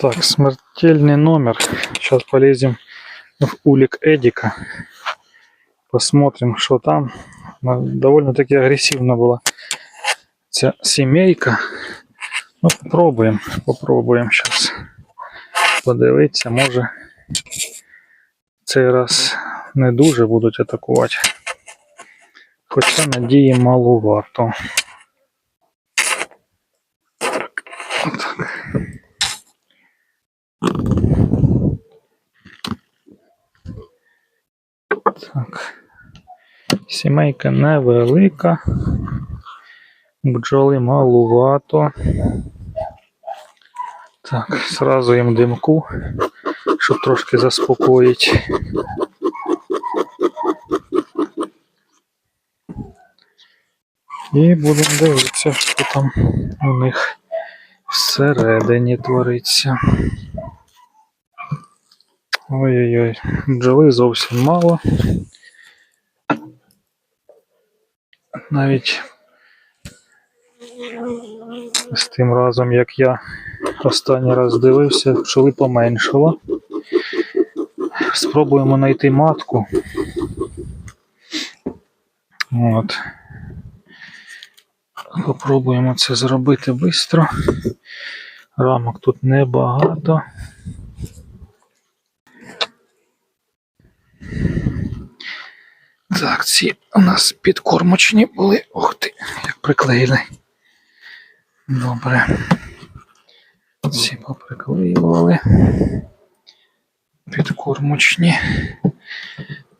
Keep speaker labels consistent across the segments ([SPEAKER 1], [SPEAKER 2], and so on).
[SPEAKER 1] Так, смертельный номер. Сейчас полезем в улик Эдика. Посмотрим, что там. Она Довольно-таки агрессивна була ця сімейка. Ну, попробуємо, попробуємо зараз. Подивитися, може цей раз не дуже будуть атакувати. Хоча надії маловато. Отак. Так. Сімейка невелика. Бджоли малувато. Так, зразу їм димку, щоб трошки заспокоїть. І будемо дивитися, що там у них всередині твориться. Ой-ой-ой, бджоли зовсім мало. Навіть з тим разом, як я останній раз дивився, пчоли поменшало. Спробуємо знайти матку. От. Попробуємо це зробити швидко. Рамок тут небагато. Так, ці у нас підкормочні були. Ох ти, як приклеїли. Добре. Ці поприклеювали. Підкормочні.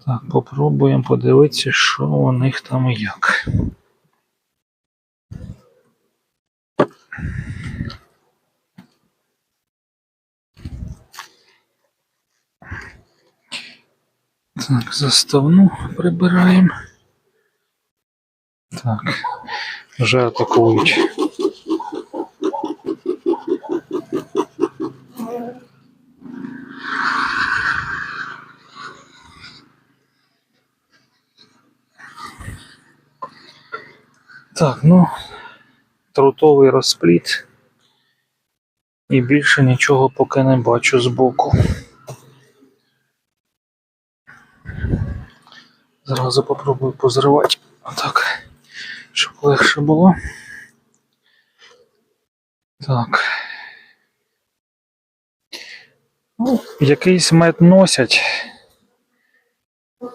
[SPEAKER 1] Так, попробуємо подивитися, що у них там і як. Так, заставну прибираємо. Так, вже атакують. Так, ну, трутовий розпліт. І більше нічого поки не бачу збоку. Зразу попробую позривати. Отак. Щоб легше було. Так. Ну, якийсь мед носять.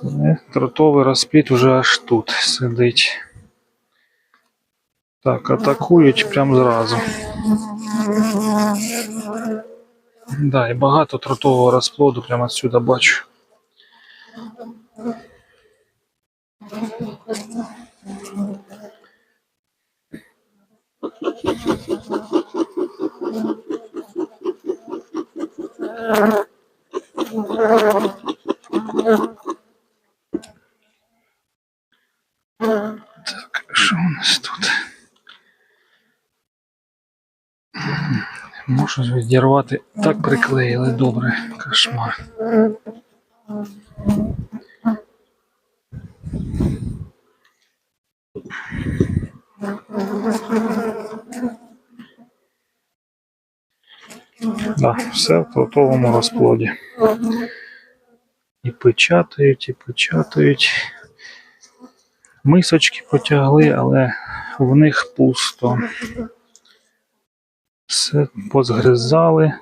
[SPEAKER 1] Е, Тротовий розпліт уже аж тут сидить. Так, атакують прямо зразу. Да, і багато тротового розплоду прямо отсюда бачу. Так, що у нас тут? Можу відірвати. Так приклеїли добре. Кошмар. Да, все в готовому розплоді. І печатають, і печатають. Мисочки потягли, але в них пусто. Все позгризали,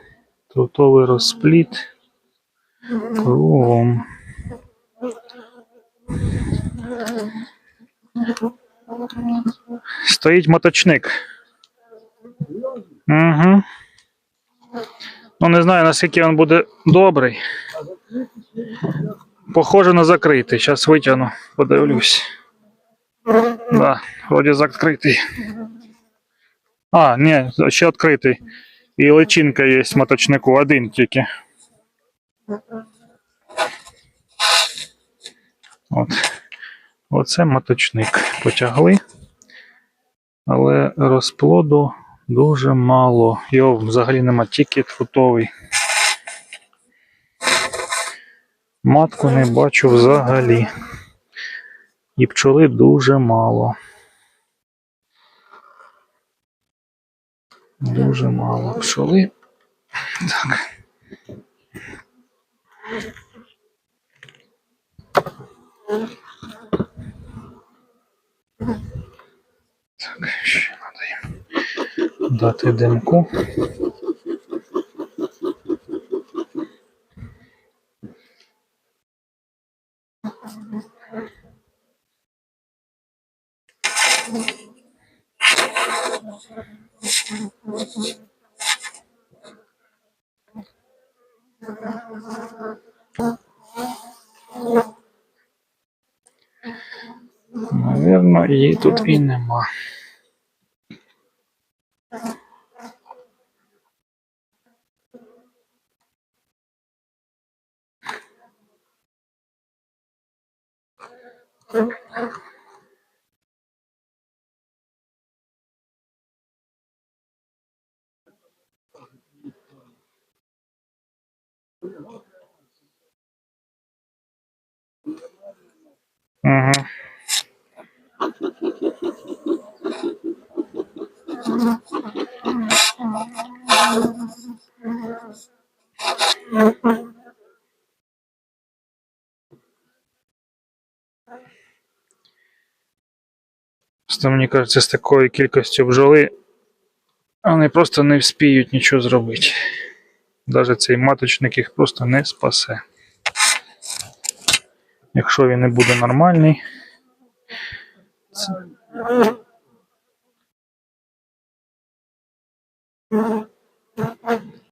[SPEAKER 1] трутовий розпліт кругом. Стоїть моточник. Угу. Ну, не знаю, наскільки він буде добрий. Похоже на закритий. Зараз витягну, подивлюсь. Да, вроді закритий. А, ні, ще відкритий. І личинка є моточнику, один тільки. От. Оце моточник. Потягли. Але розплоду дуже мало. Його взагалі нема, тільки трутовий. Матку не бачу взагалі. І пчоли дуже мало. Дуже мало пчоли. Так. Так, ще треба їм дати димку. Навірно, її тут і нема. Угу. Просто мені кажеться, з такою кількістю бджоли вони просто не вспіють нічого зробити. Навіть цей маточник їх просто не спасе. Якщо він не буде нормальний. Це...